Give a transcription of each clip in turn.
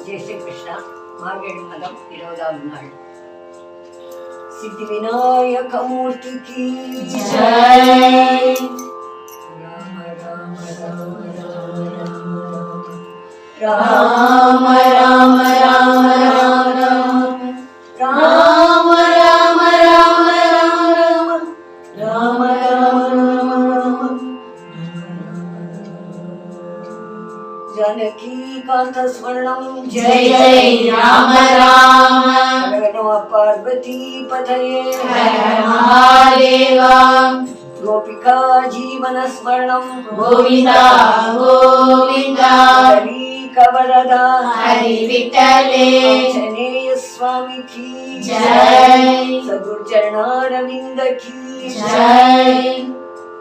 జయ శ్రీకృష్ణ మార్గేడు మగం ఇరవదాలు నాడు సిద్ధి వినాయకమూర్తికి రామ రామ రామ రామ రామ రామ पार्वतीपतये महादेवा गोपिका जीवनस्मरणं गोविन्दा गोविन्दा कवरदा हरिविठले जनेय स्वामी की जय सगुरुचरणारविन्द की जय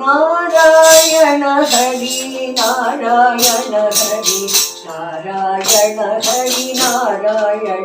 Narayan Hari Narayan Hari Narayan Hari Narayan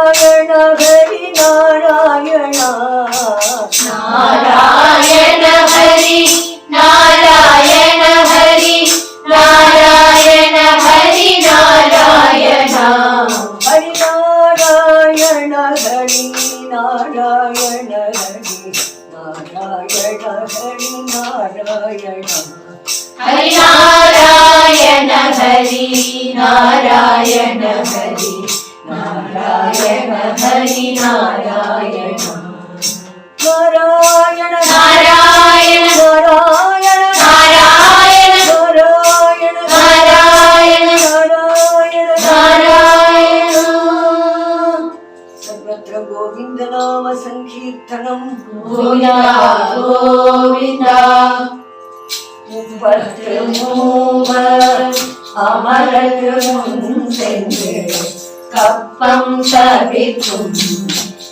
Narayana Hari Narayana Hari Narayana കപ്പം തവിക്കും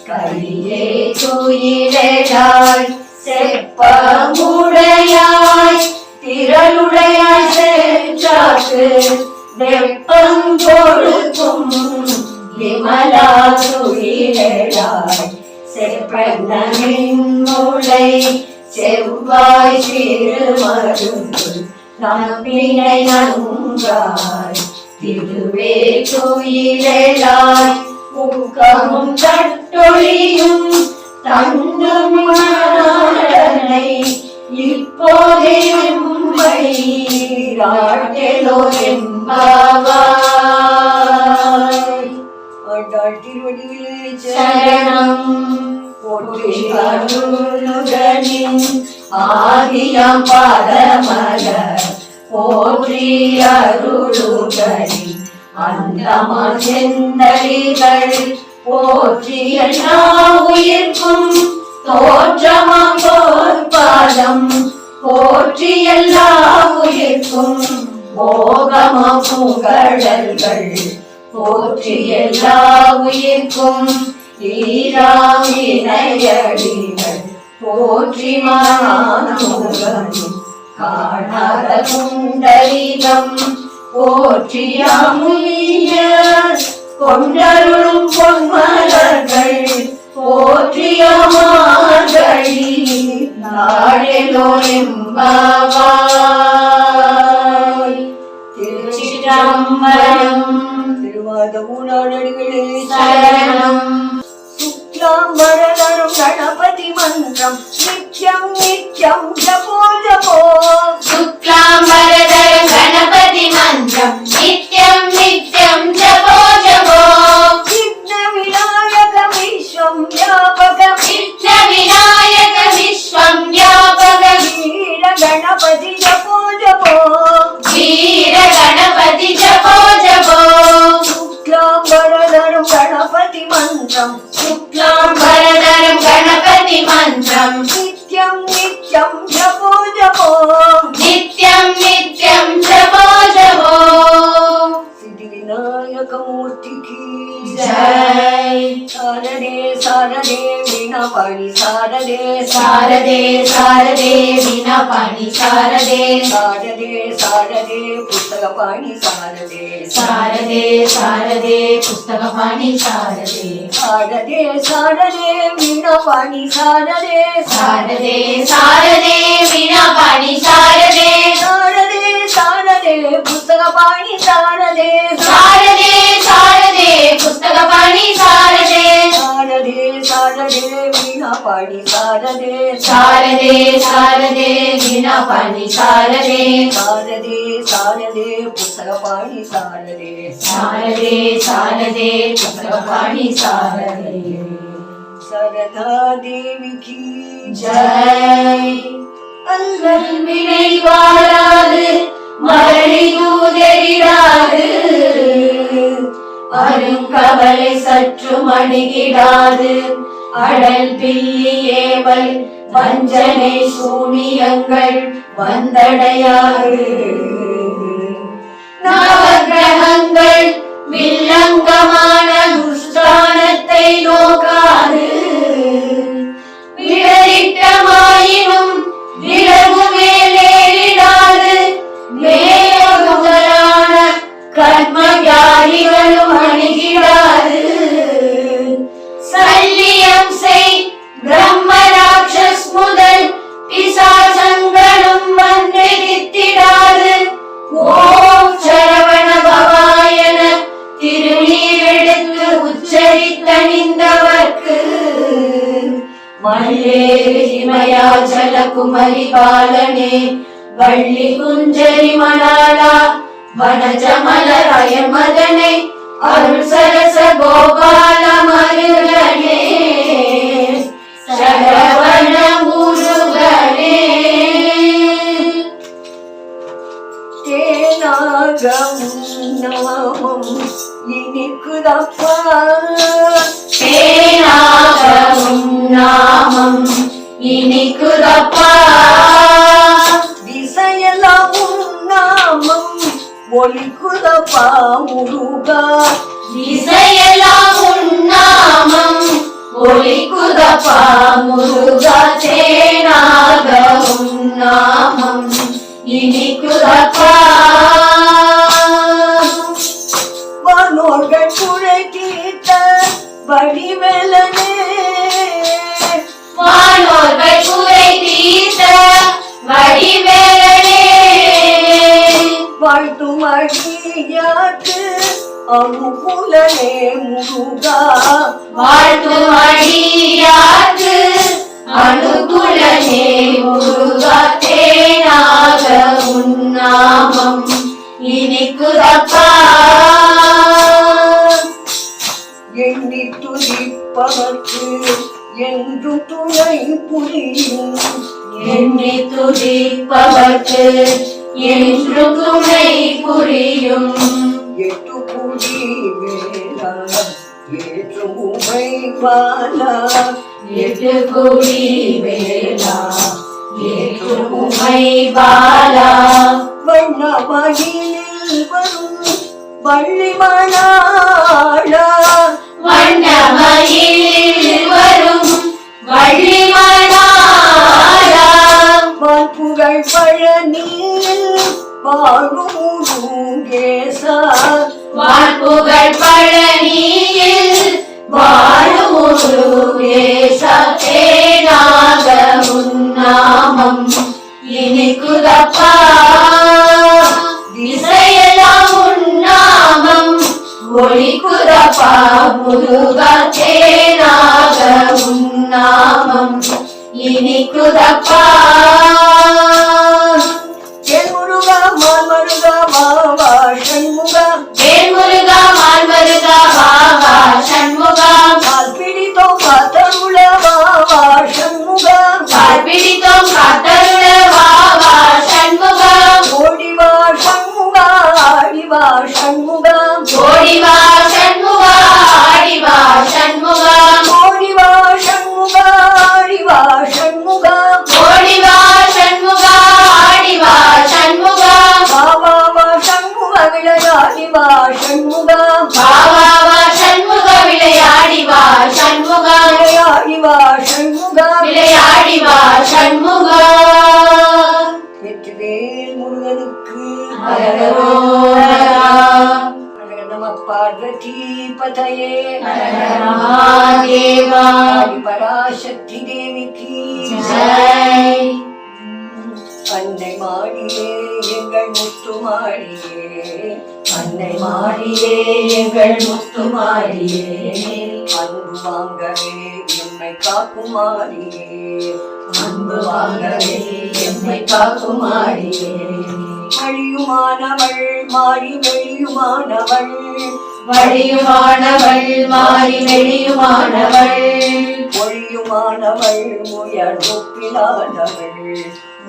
കയ്യിലെ തുയിലായി செப்பமுடையாய் திரளுடையாய் சென்றாக்கு வெப்பம் கொடுக்கும் விமலா துயிலாய் செப்பண்ணமின் மூளை செவ்வாய் சிறுமருந்து நம்பினை நல்குங்காய் திருவே கோயிலாய் ஊக்கமும் கட்டொழியும் தன்னுமனை இப்போதே உண்மையாட்டலோ என்பாவாய் திருவடியில் சரணம் ஆதியம் பாதமலர். போற்றி அருளுடனின் அந்தமா செந்தலிகள் போற்றி எல்லா உயிர்க்கும் தோற்றமாம் தோற்பாதம். போற்றி எல்லா உயிர்க்கும் போகமா புகழல்கள். போற்றி எல்லா உயிர்க்கும் ஈராமினையடிகள் போற்றி மானுகனும் காணாத குண்டலிதம் போற்றியாமுய கொண்டருளும் பொன்மலர்கள் போற்றியமார்களி நாடெலோ எம்பாவாய் திருச்சிற்றம்பலம் திருவாத ஊனாடடிகளே சரணம். சுக்லாம்பரதரும் గణపతి మంత్రం నిత్యం నిత్యం జపో జపో. శుక్లాంబర சாரதே சாரதே வீணா பாடி சாரதே சாரதே சாரதே வீணா பாடி சாரதே சாரதே சாரதே புஸ்தக பாணி சாரதே சாரதே சாரதே புஸ்தக பாணி சாரதே சாரதே சாரதே வீணா பாணி சாரதே சாரதே சாரதே வீணா பாணி சாரதே சாரதே சாரதே புஸ்தக பாணி சாரதே சாரதே சாரதே புஸ்தக பாணி சாரதே வீணா பாணி சாரதே சாரதே சாரதே வீணாபாணி சாரதே. சாரதே சாரதே புஸ்தக பாணி சாரதே. சாரதே சாரதே புஸ்தகபாணி சாரதே சரதா. தேவி கி ஜெய். அல்லல் வினை வாராது மரளி தூதெறிடாது அருங்கவலை சற்று மணிகிடாது அடல் பில்லி ஏவல் வஞ்சனை சூனியங்கள் வந்தடையாது நவகிரகங்கள் வில்லங்கம் குமரி பாலனே வள்ளி குஞ்சரி மணாளா வனஜமலராய மதனை அருள் சரச கோபால மருகனே சரவண முருகனே. தேனாகம் நாமம் இனிக்குதப்பா. நாமம் இனிக்குதப்பா திசையெல்லாம் நாமம் ஒலிக்குதப்பா முருகா இசையெல்லாம் உன்னாமம் ஒலிக்குதப்பா முருகா தேனாகவும் நாமம் வாழ்த்தும் அடியாக்கு அமுகுலனே முருகா. வாழ்த்தும் அடியாக்கு அனுகுலனே முருகா. தேனாக உன்னாமம் இனிக்குதப்பா. எண்ணி துதிப்பவர்க்கு என்று துணை புரியும். எண்ணி துதிப்பவர்க்கு என்று துணை புரியும் எட்டு குடி வேளா ஏற்று உமை பாலா எட்டு குடி வேளா ஏற்று உமை பாலா வண்ணமயிலில் வரும் வள்ளி மணாளா வண்ணமயில் வரும் வள்ளி மணாளா வான் பழனியில் வாழும் முருகேசா பழனியில் வாழும் தேனாக உன்னாமம் இனிக்குதப்பா. திசையெல்லாம் உன்னாமம் ஒளிக்குதப்பா. முருகா தேனாக உன்னாமம் இனிக்குதப்பா. সঙ্গ மாடியே அன்பு வாங்கவே எம்மை காக்கும் மாடியே அன்பு வாங்கவே எம்மை காக்கும் மாடியே வழியுமானவள் மாறி வெளியுமானவள் வழியுமானவள் மாறி வெளியுமானவள் ஒழியுமானவள் முயல் ஒப்பிலாதவள்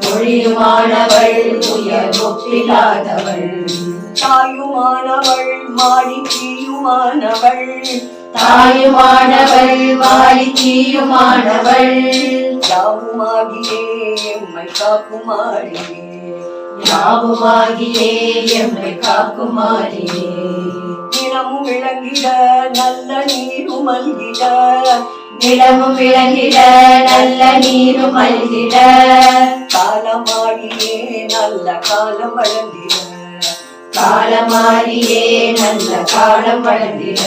மொழியுமானவள் உயர் ஒப்பிலாதவள் தாயுமானவள் மாறி தீயுமானவள் தீயுமானவள் யாவுமாகியே எம்மை காக்குமாரியே யாவுமாகியே எம்மை காக்குமாரியே நிலமும் விளங்கிட நல்ல நீரும் மல்கிட நிலமும் விளங்கிட நல்ல நீரும் மல்கிட காலமாடியே நல்ல காலம் வளர்ந்திட காலமாரியே நல்ல காலம் வளர்ந்திட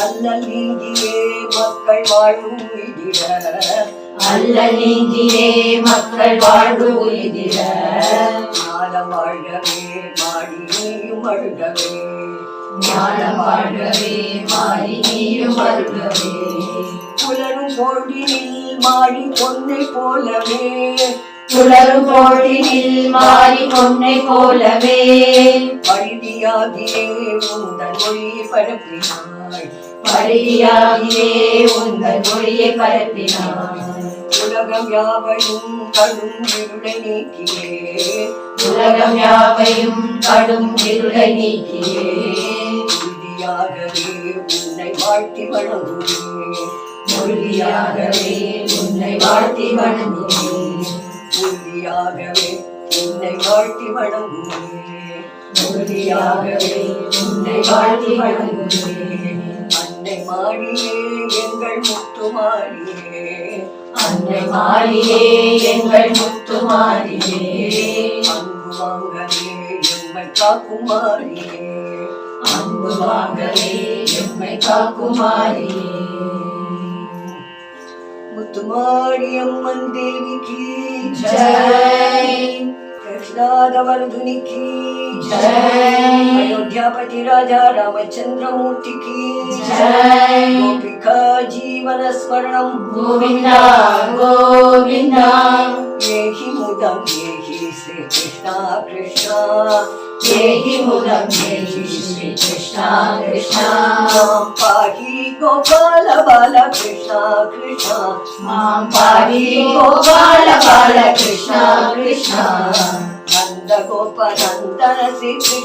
அல்லல் நீங்கியே மக்கள் வாழும் உயிரிட. அல்ல நீங்கியே மக்கள் வாழ்வு உயிரிட. ஞானம் வாழ்கவே மாடி நீயும் அழுகவே ஞானம் வாழ்கவே மாறி நீரும் அருகவே. புலரும் பொழிலில் மாறி பொன்னை போலவே. புலரும் பொழிலில் மாறி பொன்னை போலவே. பழுதியாகியே உந்தன் மொழியை பரப்பினாய். பரிதியாகியே உங்கள் மொழியை பரப்பினார் உலகம் யாவையும் கடும் இருளை நீக்கியே. உலகம் யாவையும் கடும் இருளை நீக்கியே. உறுதியாகவே உன்னை வாழ்த்தி வணங்குவே மொழியாகவே உன்னை வாழ்த்தி வணங்குவேன் உறுதியாகவே உன்னை வாழ்த்தி வணங்குவே மொழியாகவே உன்னை வாழ்த்தி வணங்குவேன் அன்னை மாடியே எங்கள் முத்து மாடியே அன்னை மாறியே எங்கள் முத்து மாறியே அன்பு வாங்கவே எம்மை காக்கும் மாடியே அன்பு வாங்கவே எம்மை காக்குமாரியே तुम्हारी अम्मन देवी की जय। प्रहलाद वर्धुनि की जय। अयोध्यापति राजा रामचंद्र मूर्ति की जय। गोपिका जीवन स्मरण। गोविंदा गोविंदा। ये ही मुदम ये ही श्री कृष्णा कृष्णा। జై మురం జై శ్రీ కృష్ణ కృష్ణ పాహి గోపాల బాల కృష్ణ కృష్ణ మాం పాహి గోపాల బాల కృష్ణ కృష్ణ నంద గోపనందన శ్రీ శ్రీ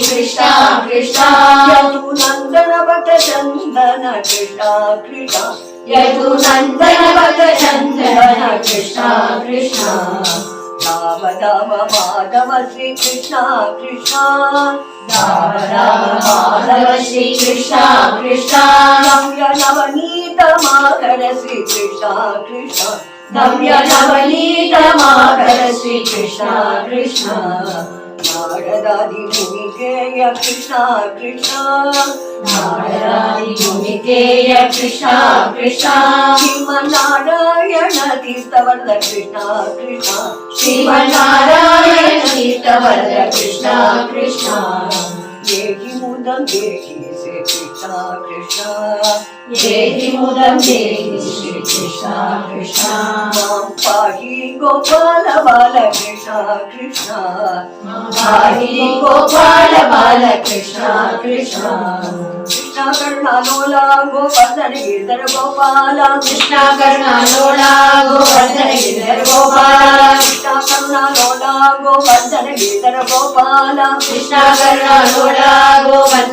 కృష్ణ కృష్ణ నందన భట చందన కృష్ణ కృష్ణ कृष्णा यदुनन्दनवत चन्दन Krishna Krishna Ram Ram Madhav Shri Krishna Krishna Ram Ram Madhav Shrikrishna Krishna नव्य Navneet माकर Shri Krishna Krishna नव्य नवनीतमाकर Shrikrishna Krishna Narayani Munikeya Krishna Krishna Narayani Munikeya Krishna Krishna Shiva Narayana Tirtha Krishna Krishna Shiva Narayana Tirtha Krishna Krishna Krishna. జయ ముదం జయ శ్రీ కృష్ణ కృష్ణ. పాహి గోపాల బాల కృష్ణ. కృష్ణ పాహి గోపాల బాల కృష్ణ. కృష్ణ కృష్ణ కర్ణాలోల గోవర్ధన గిరిధర గోపాల. కృష్ణ కర్ణాలోల గోవర్ధన గిరిధర గోపాల. కృష్ణ కర్ణాలోల గోవర్ధన గిరిధర గోపాల. కృష్ణ కర్ణాలోల గోవర్ధన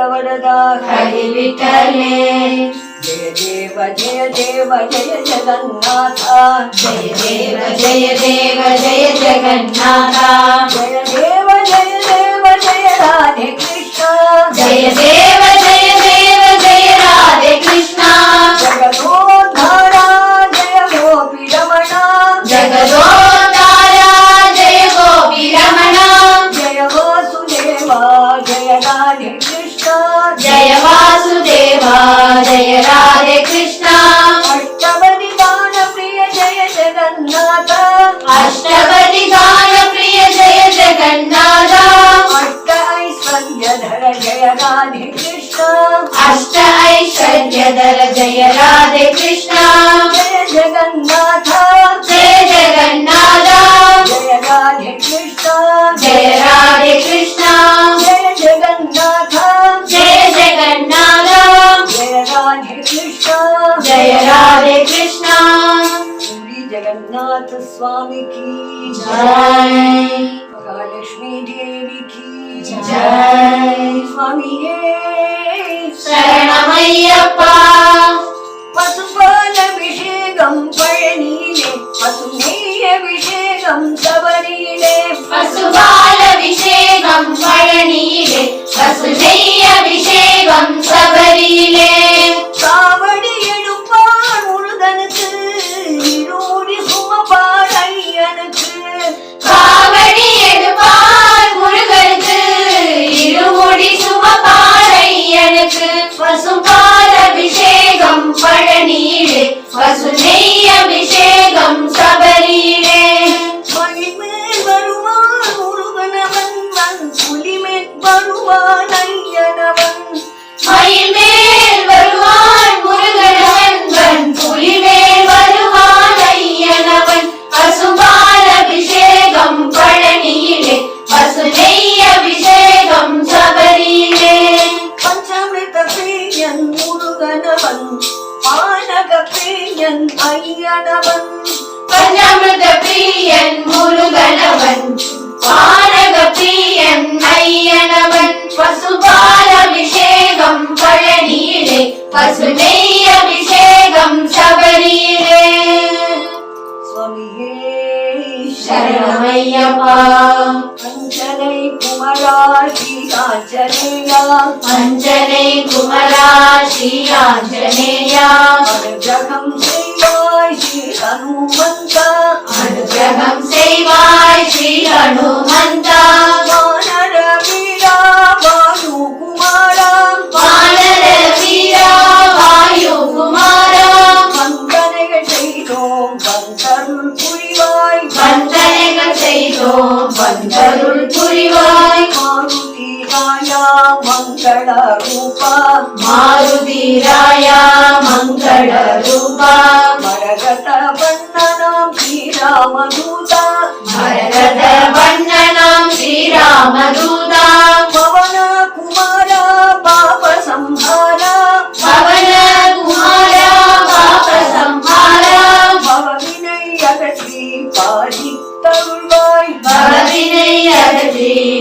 పుండలీక వరద హరి విఠలే. జయ దేవ జయ దేవ జయ జగన్నాథ. జయ దేవ జయ దేవ జయ జగన్నాథ. జయ దేవ జయ దేవ జయ రాధే కృష్ణ. జయ దేవ జయ దేవ జయ రాధే சுவாமியே. சரணமையப்பா பசுபால் அபிஷேகம் பழனியிலே பசுமைய அபிஷேகம் சபரியிலே பசுபால் அபிஷேகம் பழனியிலே பசுமை அபிஷேகம் சபரியிலே சுமபாலையனுக்கு பசுபால் பசுபால் அபிஷேகம் பழனியிலே பசு நெய் அபிஷேகம் சபரியிலே சரணமையப்பா அஞ்சனை குமரா ஸ்ரீகாஞ்சனேயா அஞ்சனை குமரா ஸ்ரீ ஆஞ்சநேயா அனுகிரகம் செய்வாய் ஸ்ரீ ஹனுமந்தா அனுகிரகம் செய்வாய் ஸ்ரீ ஹனுமந்தா வந்தருள் புரிவாய். மாருதி ராயா மங்கள ரூபா. மாருதிராயா மங்கள ரூபா. மரகத வண்ணனாம் ஸ்ரீராமதூதா. மரகத வண்ணனாம் ஸ்ரீராமதூதா.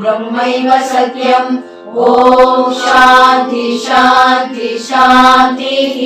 ब्रह्मैव सत्यम्। ॐ शान्ति शान्ति शातिशातिशातिः